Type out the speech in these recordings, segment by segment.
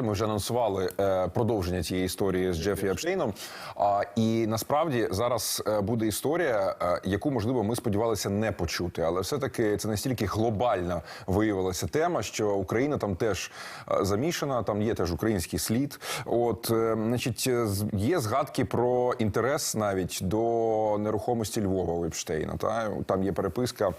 Знаєте, ми вже анонсували е, продовження цієї історії з Джефрі Епштейном. А, і насправді зараз е, буде історія, е, яку можливо ми сподівалися не почути. Але все-таки це настільки глобальна виявилася тема, що Україна там теж замішана, там є теж український слід. От, значить, є згадки про інтерес навіть до нерухомості Львова у Епштейна. Та там є переписка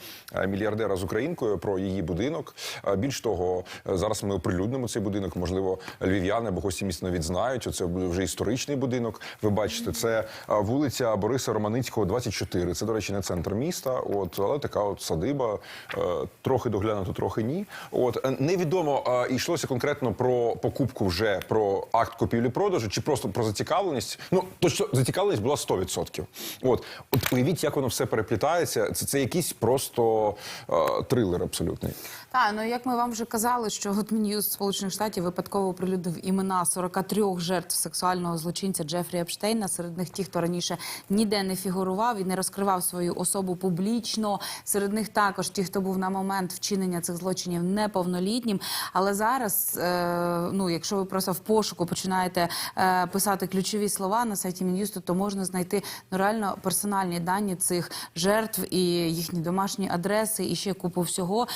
мільярдера з українкою про її будинок. Більш того, зараз ми оприлюднимо цей будинок. Можливо, львів'яни або гості міста навіть знають. Це буде вже історичний будинок. Ви бачите, це вулиця Бориса Романицького, 24. Це, до речі, не центр міста. От, але така от садиба, е, трохи доглянуто, трохи ні. От е, невідомо йшлося конкретно про покупку вже про акт купівлі-продажу, чи просто про зацікавленість. Ну точно зацікавленість була 100%. От, от уявіть, як воно все переплітається. Це, це якийсь просто е, трилер абсолютний. Так, ну як ми вам вже казали, що от Мін'юз Сполучених Штатів випадково оприлюднив імена 43 жертв сексуального злочинця Джефрі Епштейна. Серед них ті, хто раніше ніде не фігурував і не розкривав свою особу публічно. Серед них також ті, хто був на момент вчинення цих злочинів неповнолітнім. Але зараз, е, ну якщо ви просто в пошуку починаєте е, писати ключові слова на сайті Мін'юсту, то можна знайти ну реально персональні дані цих жертв і їхні домашні адреси, і ще купу всього.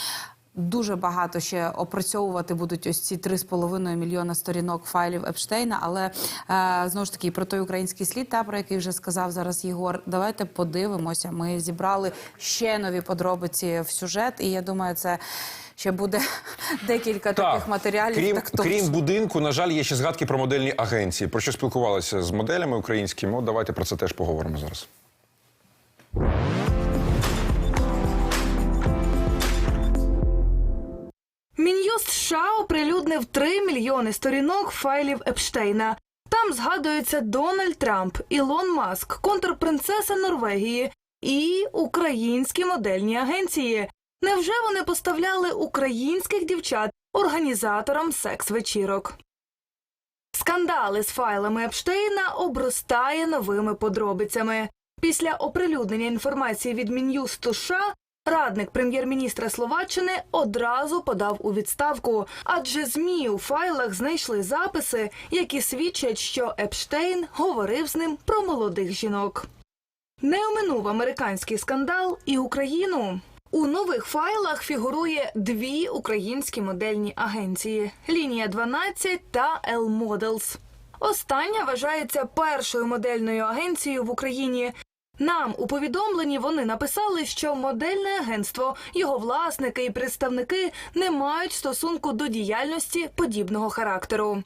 Дуже багато ще опрацьовувати будуть ось ці 3,5 мільйона сторінок файлів Епштейна. Але е, знову ж таки про той український слід, та про який вже сказав зараз Єгор. Давайте подивимося. Ми зібрали ще нові подробиці в сюжет, і я думаю, це ще буде декілька таких матеріалів. Крім, так крім будинку, на жаль, є ще згадки про модельні агенції. Про що спілкувалися з моделями українськими? От давайте про це теж поговоримо зараз. США оприлюднив 3 мільйони сторінок файлів Епштейна. Там згадуються Дональд Трамп, Ілон Маск, контрпринцеса Норвегії і українські модельні агенції. Невже вони поставляли українських дівчат організаторам секс-вечірок? Скандали з файлами Епштейна обростає новими подробицями. Після оприлюднення інформації від Мін'юсту США радник прем'єр-міністра Словаччини одразу подав у відставку, адже змі у файлах знайшли записи, які свідчать, що Епштейн говорив з ним про молодих жінок. Не оминув американський скандал і Україну. У нових файлах фігурує дві українські модельні агенції: Лінія 12 та L. Остання вважається першою модельною агенцією в Україні. Нам у повідомленні вони написали, що модельне агентство, його власники і представники не мають стосунку до діяльності подібного характеру.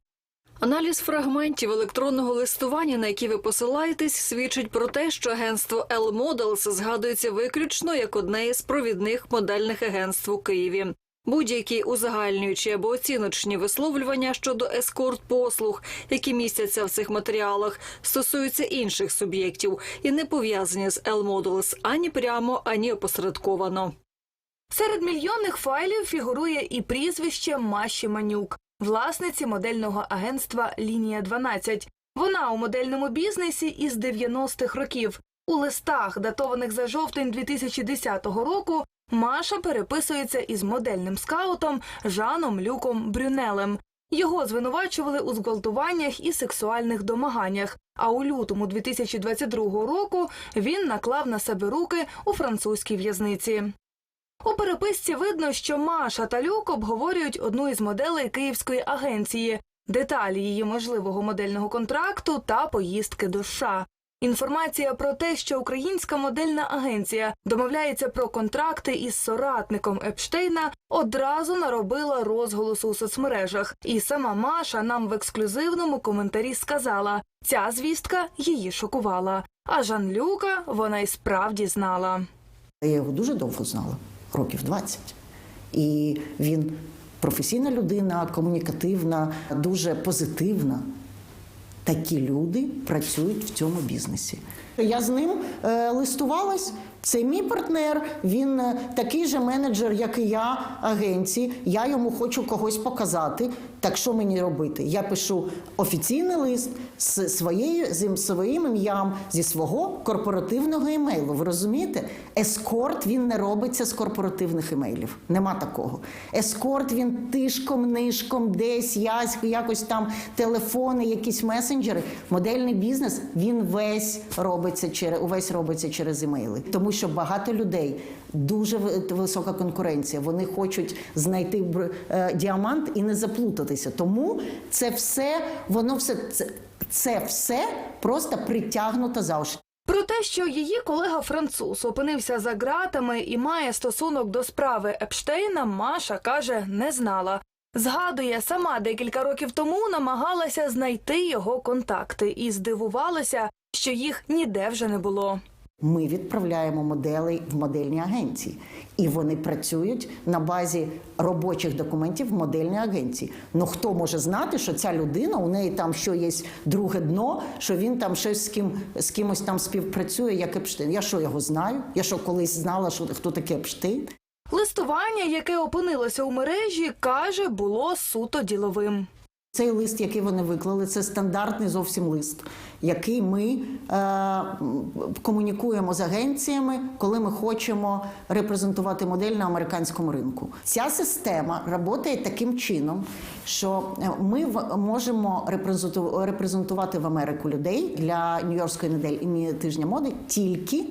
Аналіз фрагментів електронного листування, на які ви посилаєтесь, свідчить про те, що агентство L Models згадується виключно як одне із провідних модельних агентств у Києві. Будь-які узагальнюючі або оціночні висловлювання щодо ескорт послуг, які містяться в цих матеріалах, стосуються інших суб'єктів і не пов'язані з L Models ані прямо, ані опосередковано. Серед мільйонних файлів фігурує і прізвище Маші Манюк, власниці модельного агентства Лінія 12. Вона у модельному бізнесі із 90-х років. У листах, датованих за жовтень 2010 року, Маша переписується із модельним скаутом Жаном Люком Брюнелем. Його звинувачували у зґвалтуваннях і сексуальних домаганнях. А у лютому 2022 року він наклав на себе руки у французькій в'язниці. У переписці видно, що Маша та Люк обговорюють одну із моделей київської агенції, деталі її можливого модельного контракту та поїздки до США. Інформація про те, що українська модельна агенція домовляється про контракти із соратником Епштейна, одразу наробила розголосу у соцмережах. І сама Маша нам в ексклюзивному коментарі сказала: ця звістка її шокувала. А Жан-Люка вона й справді знала. Я його дуже довго знала, років 20. І він професійна людина, комунікативна, дуже позитивна. Такі люди працюють в цьому бізнесі. Я з ним е, листувалась. Це мій партнер. Він е, такий же менеджер, як і я, агенції. Я йому хочу когось показати. Так що мені робити? Я пишу офіційний лист з своєю зі своїм ім'ям зі свого корпоративного імейлу. Ви розумієте? Ескорт він не робиться з корпоративних імейлів. Нема такого. Ескорт він тишком, нишком, десь ясь, якось там телефони, якісь месенджери. Модельний бізнес він весь робиться через увесь робиться через імейли, тому що багато людей. Дуже висока конкуренція. Вони хочуть знайти е, діамант і не заплутатися. Тому це все, воно все це, це все просто притягнуто за уші. Про те, що її колега француз опинився за ґратами і має стосунок до справи Епштейна, Маша каже, не знала. Згадує, сама декілька років тому намагалася знайти його контакти і здивувалася, що їх ніде вже не було. Ми відправляємо моделей в модельні агенції, і вони працюють на базі робочих документів в модельній агенції. Ну хто може знати, що ця людина у неї там що є друге дно, що він там щось з ким з кимось там співпрацює, як Епштейн. Я що його знаю? Я що колись знала, що хто такий Епштейн? Листування, яке опинилося у мережі, каже, було суто діловим. Цей лист, який вони виклали, це стандартний зовсім лист, який ми е, комунікуємо з агенціями, коли ми хочемо репрезентувати модель на американському ринку. Ця система працює таким чином, що е, ми можемо репрезентувати в Америку людей для Нью-Йоркської неділі тижня моди тільки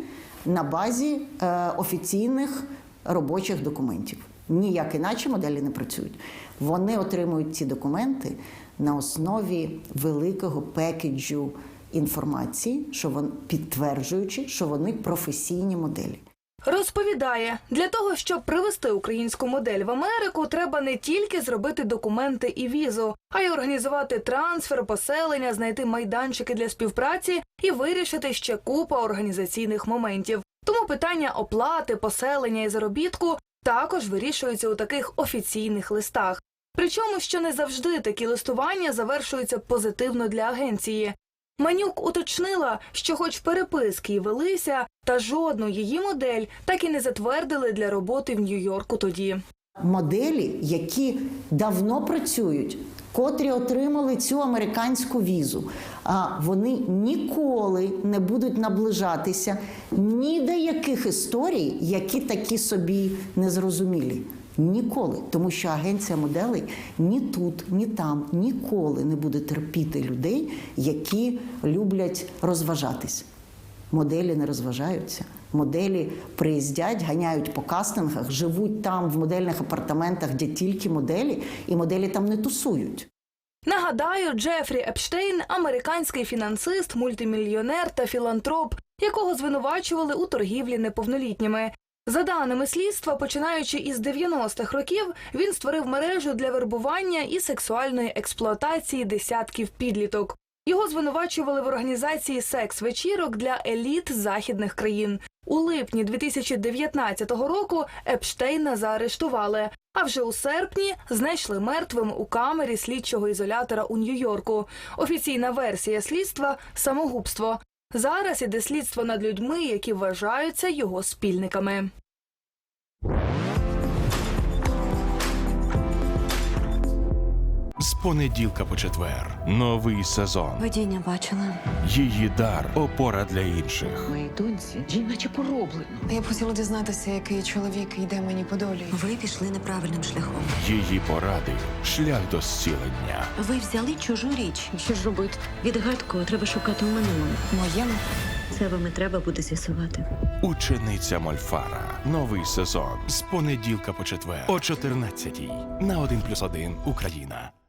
на базі е, офіційних робочих документів. Ніяк іначе моделі не працюють. Вони отримують ці документи на основі великого пекеджу інформації, що вони підтверджуючи, що вони професійні моделі. Розповідає, для того, щоб привезти українську модель в Америку, треба не тільки зробити документи і візу, а й організувати трансфер, поселення, знайти майданчики для співпраці і вирішити ще купа організаційних моментів. Тому питання оплати, поселення і заробітку також вирішуються у таких офіційних листах. Причому, що не завжди такі листування завершуються позитивно для агенції. Манюк уточнила, що хоч переписки й велися, та жодну її модель так і не затвердили для роботи в Нью-Йорку тоді. Моделі, які давно працюють, котрі отримали цю американську візу, а вони ніколи не будуть наближатися ні до яких історій, які такі собі незрозумілі. Ніколи, тому що агенція моделей ні тут, ні там ніколи не буде терпіти людей, які люблять розважатись. Моделі не розважаються. Моделі приїздять, ганяють по кастингах, живуть там в модельних апартаментах, де тільки моделі, і моделі там не тусують. Нагадаю, Джефрі Епштейн американський фінансист, мультимільйонер та філантроп, якого звинувачували у торгівлі неповнолітніми. За даними слідства, починаючи із 90-х років, він створив мережу для вербування і сексуальної експлуатації десятків підліток. Його звинувачували в організації секс-вечірок для еліт західних країн. У липні 2019 року Епштейна заарештували, а вже у серпні знайшли мертвим у камері слідчого ізолятора у Нью-Йорку. Офіційна версія слідства самогубство. Зараз іде слідство над людьми, які вважаються його спільниками. Понеділка по четвер. Новий сезон. Видіння бачила. Її дар опора для інших. Моїй доньці жіноче пороблено. Я б хотіла дізнатися, який чоловік йде мені по долі. Ви пішли неправильним шляхом. Її поради шлях до зцілення. Ви взяли чужу річ. Що ж робити? Відгадку треба шукати у минулому. Моєму. Це вам і треба буде з'ясувати. Учениця Мольфара. Новий сезон. З понеділка по четвер. О 14-й. На 1+,1 Україна.